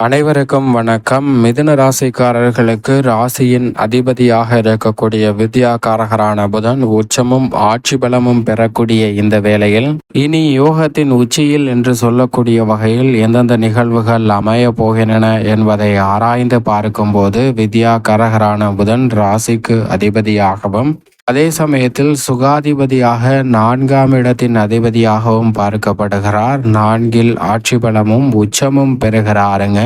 அனைவருக்கும் வணக்கம். மிதுன ராசிக்காரர்களுக்கு ராசியின் அதிபதியாக இருக்கக்கூடிய வித்யாகாரகரான புதன் உச்சமும் ஆட்சி பலமும் பெறக்கூடிய இந்த வேளையில் இனி யோகத்தின் உச்சியில் என்று சொல்லக்கூடிய வகையில் எந்தெந்த நிகழ்வுகள் அமைய போகின்றன என்பதை ஆராய்ந்து பார்க்கும்போது வித்யாகாரகரான புதன் ராசிக்கு அதிபதியாகவும் அதே சமயத்தில் சுகாதிபதியாக நான்காம் இடத்தின் அதிபதியாகவும் பார்க்கப்படுகிறார். நான்கில் ஆட்சி பலமும் உச்சமும் பெறுகிறாருங்க.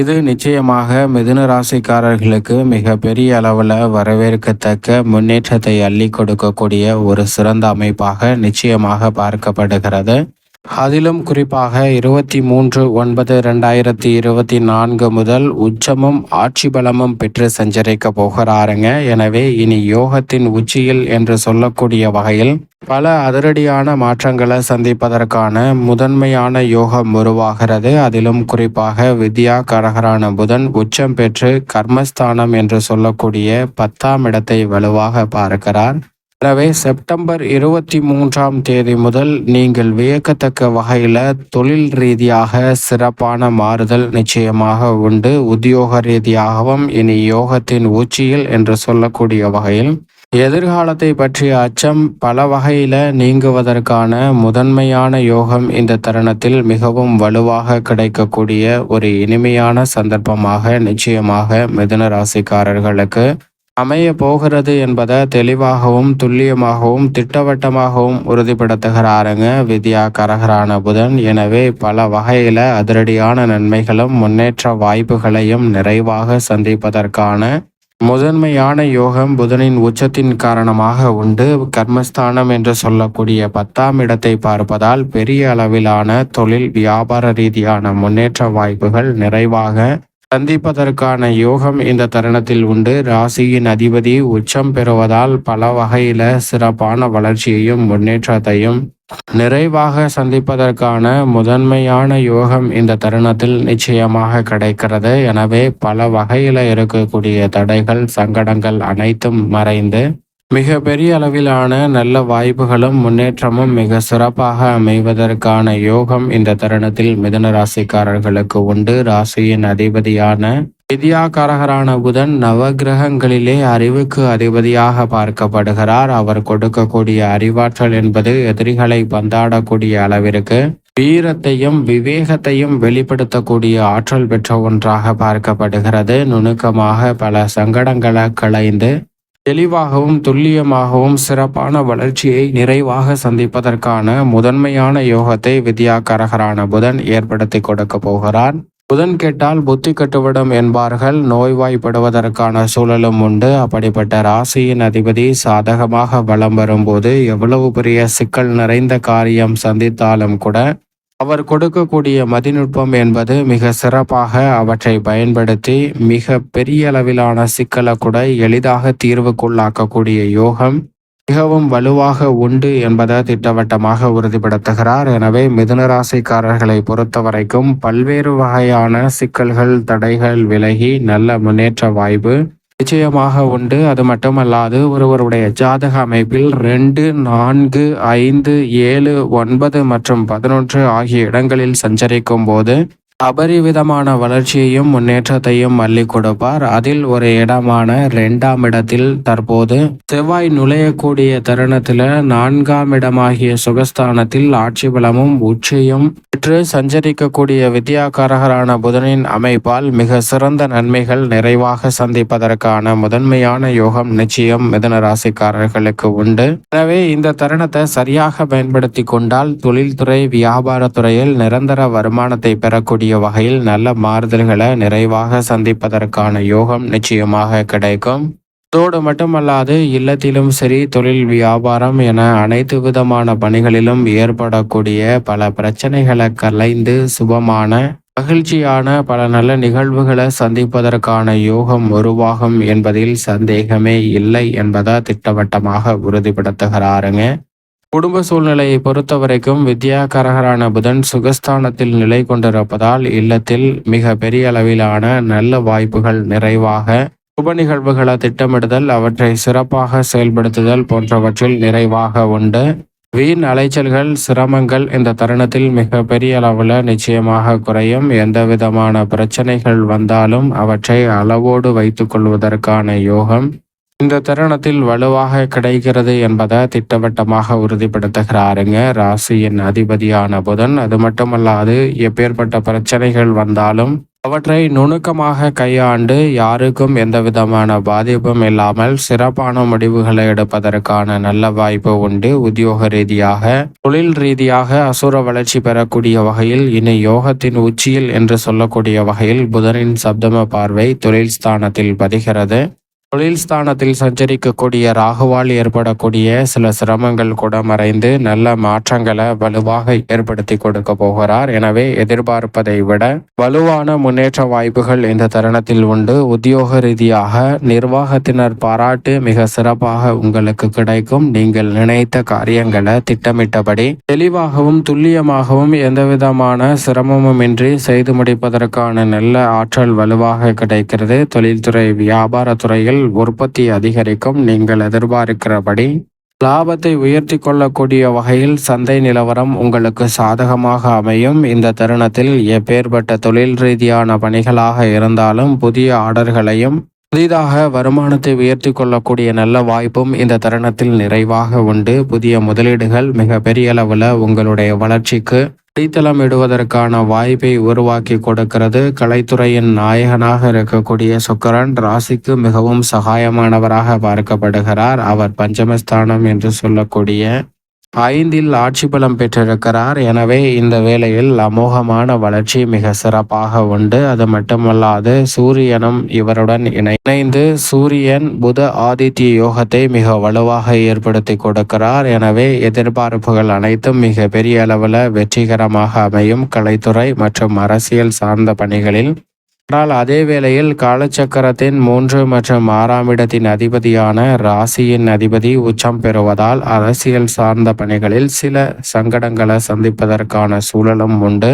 இது நிச்சயமாக மிதுன ராசிக்காரர்களுக்கு மிக பெரிய அளவில் வரவேற்கத்தக்க முன்னேற்றத்தை அள்ளி கொடுக்கக்கூடிய ஒரு சிறந்த அமைப்பாக நிச்சயமாக பார்க்கப்படுகிறது. அதிலும் குறிப்பாக இருபத்தி மூன்று ஒன்பது ரெண்டாயிரத்தி இருபத்தி நான்கு முதல் உச்சமும் ஆட்சி பலமும் பெற்று சஞ்சரிக்க போகிறாருங்க. எனவே இனி யோகத்தின் உச்சியில் என்று சொல்லக்கூடிய வகையில் பல அதிரடியான மாற்றங்களை சந்திப்பதற்கான முதன்மையான யோகம் உருவாகிறது. அதிலும் குறிப்பாக வித்யா கரகரான புதன் உச்சம் பெற்று கர்மஸ்தானம் என்று சொல்லக்கூடிய பத்தாம் இடத்தை வலுவாக பார்க்கிறார். எனவே செப்டம்பர் இருபத்தி மூன்றாம் தேதி முதல் நீங்கள் வியக்கத்தக்க வகையில் தொழில் ரீதியாக சிறப்பான மாறுதல் நிச்சயமாக உண்டு. உத்தியோக ரீதியாகவும் இனி யோகத்தின் உச்சியில் என்று சொல்லக்கூடிய வகையில் எதிர்காலத்தை பற்றிய அச்சம் பல வகையில நீங்குவதற்கான முதன்மையான யோகம் இந்த தருணத்தில் மிகவும் வலுவாக கிடைக்கக்கூடிய ஒரு இனிமையான சந்தர்ப்பமாக நிச்சயமாக மிதுன ராசிக்காரர்களுக்கு அமைய போகிறது என்பதை தெளிவாகவும் துல்லியமாகவும் திட்டவட்டமாகவும் உறுதிப்படுத்துகிறாருங்க. வித்யா கரகரான புதன். எனவே பல வகையில அதிரடியான நன்மைகளும் முன்னேற்ற வாய்ப்புகளையும் நிறைவாக சந்திப்பதற்கான முதன்மையான யோகம் புதனின் உச்சத்தின் காரணமாக உண்டு. கர்மஸ்தானம் என்று சொல்லக்கூடிய பத்தாம் இடத்தை பார்ப்பதால் பெரிய அளவிலான தொழில் வியாபார ரீதியான முன்னேற்ற வாய்ப்புகள் நிறைவாக சந்திப்பதற்கான யோகம் இந்த தருணத்தில் உண்டு. ராசியின் அதிபதி உச்சம் பெறுவதால் பல வகையில சிறப்பான வளர்ச்சியையும் முன்னேற்றத்தையும் நிறைவாக சந்திப்பதற்கான முதன்மையான யோகம் இந்த தருணத்தில் நிச்சயமாக கிடைக்கிறது. எனவே பல வகையில இருக்கக்கூடிய தடைகள் சங்கடங்கள் அனைத்தும் மறைந்து மிக பெரிய அளவிலான நல்ல வாய்ப்புகளும் முன்னேற்றமும் மிக சிறப்பாக அமைவதற்கான யோகம் இந்த தருணத்தில் மிதன ராசிக்காரர்களுக்கு உண்டு. ராசியின் அதிபதியான வித்யாகாரகரான புதன் நவகிரகங்களிலே அறிவுக்கு அதிபதியாக பார்க்கப்படுகிறார். அவர் கொடுக்கக்கூடிய அறிவாற்றல் என்பது எதிரிகளை பந்தாடக்கூடிய அளவிற்கு வீரத்தையும் விவேகத்தையும் வெளிப்படுத்தக்கூடிய ஆற்றல் பெற்ற ஒன்றாக பார்க்கப்படுகிறது. நுணுக்கமாக பல சங்கடங்களை களைந்து தெளிவாகவும் துல்லியமாகவும் சிறப்பான வளர்ச்சியை நிறைவாக சந்திப்பதற்கான முதன்மையான யோகத்தை வித்யாகரகரான புதன் ஏற்படுத்தி கொடுக்க போகிறார். புதன் கேட்டால் புத்தி கட்டுவிடும் என்பார்கள். நோய்வாய்ப்படுவதற்கான சூழலும் உண்டு. அப்படிப்பட்ட ராசியின் அதிபதி சாதகமாக வலம் வரும்போது எவ்வளவு பெரிய சிக்கல் நிறைந்த காரியம் சந்தித்தாலும் கூட அவர் கொடுக்கக்கூடிய மதிநுட்பம் என்பது மிக சிறப்பாக அவற்றை பயன்படுத்தி மிக பெரிய அளவிலான சிக்கலை கூட எளிதாக தீர்வுக்குள்ளாக்கக்கூடிய யோகம் மிகவும் வலுவாக உண்டு என்பதை திட்டவட்டமாக உறுதிப்படுத்துகிறார். எனவே மிதுனராசிக்காரர்களை பொறுத்த வரைக்கும் பல்வேறு வகையான சிக்கல்கள் தடைகள் விலகி நல்ல முன்னேற்ற வாய்ப்பு நிச்சயமாக உண்டு. அது மட்டுமல்லாது ஒருவருடைய ஜாதக அமைப்பில் ரெண்டு நான்கு ஐந்து ஏழு ஒன்பது மற்றும் பதினொன்று ஆகிய இடங்களில் சஞ்சரிக்கும் போது அபரிவிதமான வளர்ச்சியையும் முன்னேற்றத்தையும் அள்ளி கொடுப்பார். அதில் ஒரு இடமான இரண்டாம் இடத்தில் தற்போது செவ்வாய் நுழையக்கூடிய தருணத்தில் நான்காம் இடமாகிய சுகஸ்தானத்தில் ஆட்சி பலமும் உச்சியும் பெற்று சஞ்சரிக்கக்கூடிய வித்யாகாரகரான புதனின் அமைப்பால் மிக சிறந்த நன்மைகள் நிறைவாக சந்திப்பதற்கான முதன்மையான யோகம் நிச்சயம் மிதன ராசிக்காரர்களுக்கு உண்டு. எனவே இந்த தருணத்தை சரியாக பயன்படுத்தி கொண்டால் தொழில்துறை வியாபாரத்துறையில் நிரந்தர வருமானத்தை பெறக்கூடிய வகையில் நல்ல மாறுதல்களை நிறைவாக சந்திப்பதற்கான யோகம் நிச்சயமாக கிடைக்கும். அதோடு மட்டுமல்லாது இல்லத்திலும் சரி தொழில் வியாபாரம் என அனைத்து விதமான பணிகளிலும் ஏற்படக்கூடிய பல பிரச்சனைகளை கலைந்து சுபமான மகிழ்ச்சியான பல நல்ல நிகழ்வுகளை சந்திப்பதற்கான யோகம் உருவாகும் என்பதில் சந்தேகமே இல்லை என்பதை திட்டவட்டமாக உறுதிப்படுத்துகிறாருங்க. குடும்ப சூழ்நிலையை பொறுத்த வரைக்கும் வித்யாகரகரான புதன் சுகஸ்தானத்தில் நிலை கொண்டிருப்பதால் இல்லத்தில் மிக பெரிய அளவிலான நல்ல வாய்ப்புகள் நிறைவாக சுப நிகழ்வுகளை திட்டமிடுதல் அவற்றை சிறப்பாக செயல்படுத்துதல் போன்றவற்றில் நிறைவாக உண்டு. வீண் அலைச்சல்கள் சிரமங்கள் இந்த தருணத்தில் மிக பெரிய அளவில் நிச்சயமாக குறையும். எந்த விதமான பிரச்சனைகள் வந்தாலும் அவற்றை அளவோடு வைத்துக் கொள்வதற்கான யோகம். இந்த தருணத்தில் வலுவாக கிடைக்கிறது என்பதை திட்டவட்டமாக உறுதிப்படுத்துகிறாருங்க. ராசியின் அதிபதியான புதன். அது மட்டுமல்லாது எப்பேற்பட்ட பிரச்சனைகள் வந்தாலும் அவற்றை நுணுக்கமாக கையாண்டு யாருக்கும் எந்த விதமான பாதிப்பும் இல்லாமல் சிறப்பான முடிவுகளை எடுப்பதற்கான நல்ல வாய்ப்பு உண்டு. உத்தியோக ரீதியாக தொழில் ரீதியாக அசுர வளர்ச்சி பெறக்கூடிய வகையில் இனி யோகத்தின் உச்சியில் என்று சொல்லக்கூடிய வகையில் புதனின் சப்தம பார்வை தொழில் ஸ்தானத்தில் பதிகிறது. தொழில் ஸ்தானத்தில் சஞ்சரிக்கக்கூடிய ராகுவால் ஏற்படக்கூடிய சில சிரமங்கள் கூட மறைந்து நல்ல மாற்றங்களை வலுவாக ஏற்படுத்தி கொடுக்க போகிறார். எனவே எதிர்பார்ப்பதை விட வலுவான முன்னேற்ற வாய்ப்புகள் இந்த தருணத்தில் உண்டு. உத்தியோக ரீதியாக நிர்வாகத்தினர் பாராட்டு மிக சிறப்பாக உங்களுக்கு கிடைக்கும். நீங்கள் நினைத்த காரியங்களை திட்டமிட்டபடி தெளிவாகவும் துல்லியமாகவும் எந்தவிதமான சிரமமுமின்றி செய்து முடிப்பதற்கான நல்ல ஆற்றல் வலுவாக கிடைக்கிறது. தொழில்துறை வியாபாரத்துறையில் உற்பத்தி அதிகரிக்கும். நீங்கள் எதிர்பார்க்கிறபடி லாபத்தை உயர்த்தி கொள்ளக்கூடிய வகையில் சந்தை நிலவரம் உங்களுக்கு சாதகமாக அமையும். இந்த தருணத்தில் எப்பேற்பட்ட தொழில் ரீதியான பணிகளாக இருந்தாலும் புதிய ஆர்டர்களையும் புதிதாக வருமானத்தை உயர்த்தி கொள்ளக்கூடிய நல்ல வாய்ப்பும் இந்த தருணத்தில் நிறைவாக உண்டு. புதிய முதலீடுகள் மிக பெரிய அளவில் உங்களுடைய வளர்ச்சிக்கு அடித்தளம் இடுவதற்கான வாய்ப்பை உருவாக்கி கொடுக்கிறது. கலைத்துறையின் நாயகனாக இருக்கக்கூடிய சுக்கரன் ராசிக்கு மிகவும் சகாயமானவராக பார்க்கப்படுகிறார். அவர் பஞ்சமஸ்தானம் என்று சொல்லக்கூடிய ஐந்தில் ஆட்சி பலம் பெற்றிருக்கிறார். எனவே இந்த வேளையில் அமோகமான வளர்ச்சி மிக சிறப்பாக உண்டு. அது மட்டுமல்லாது சூரியனும் இவருடன் இணைந்து சூரியன் புத ஆதித்ய யோகத்தை மிக வலுவாக ஏற்படுத்தி கொடுக்கிறார். எனவே எதிர்பார்ப்புகள் அனைத்தும் மிக பெரிய அளவில் வெற்றிகரமாக அமையும். கலைத்துறை மற்றும் அரசியல் சார்ந்த பணிகளில் ஆனால் அதே வேளையில் காலச்சக்கரத்தின் மூன்று மற்றும் ஆறாம் இடத்தின் அதிபதியான ராசியின் அதிபதி உச்சம் பெறுவதால் அரசியல் சார்ந்த பணிகளில் சில சங்கடங்களை சந்திப்பதற்கான சூழலும் உண்டு.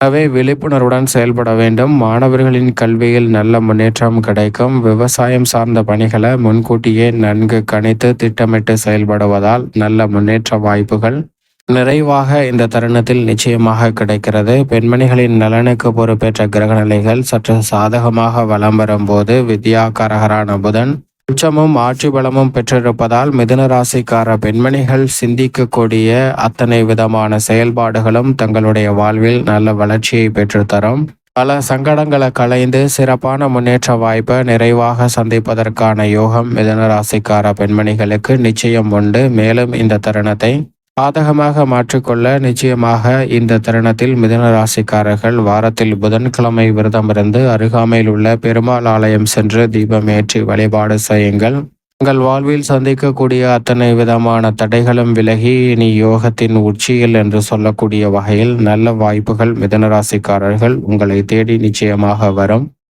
எனவே விழிப்புணர்வுடன் செயல்பட வேண்டும். மாணவர்களின் கல்வியில் நல்ல முன்னேற்றம் கிடைக்கும். விவசாயம் சார்ந்த பணிகளை முன்கூட்டியே நன்கு கணித்து திட்டமிட்டு செயல்படுவதால் நல்ல முன்னேற்ற வாய்ப்புகள் நிறைவாக இந்த தருணத்தில் நிச்சயமாக கிடைக்கிறது. பெண்மணிகளின் நலனுக்கு பொறுப்பேற்ற கிரகநிலைகள் சற்று சாதகமாக வலம் வரும்போது வித்யாகாரகரான புதன் உச்சமும் ஆட்சி பலமும் பெற்றிருப்பதால் மிதுன ராசிக்கார பெண்மணிகள் சிந்திக்கக்கூடிய அத்தனை விதமான செயல்பாடுகளும் தங்களுடைய வாழ்வில் நல்ல வளர்ச்சியை பெற்றுத்தரும். பல சங்கடங்களை களைந்து சிறப்பான முன்னேற்ற வாய்ப்பை நிறைவாக சந்திப்பதற்கான யோகம் மிதுன ராசிக்கார பெண்மணிகளுக்கு நிச்சயம் உண்டு. மேலும் இந்த தருணத்தை பாதகமாக மாற்றிக்கொள்ள நிச்சயமாக இந்த தருணத்தில் மிதன ராசிக்காரர்கள் வாரத்தில் புதன்கிழமை விரதம் இருந்து அருகாமையில் உள்ள பெருமாள் ஆலயம் சென்று தீபம் ஏற்றி வழிபாடு செய்யுங்கள். உங்கள் வாழ்வில் சந்திக்கக்கூடிய அத்தனை விதமான தடைகளும் விலகி இனி யோகத்தின் உச்சியில் என்று சொல்லக்கூடிய வகையில் நல்ல வாய்ப்புகள் மிதன ராசிக்காரர்கள் உங்களை தேடி நிச்சயமாக வரும்.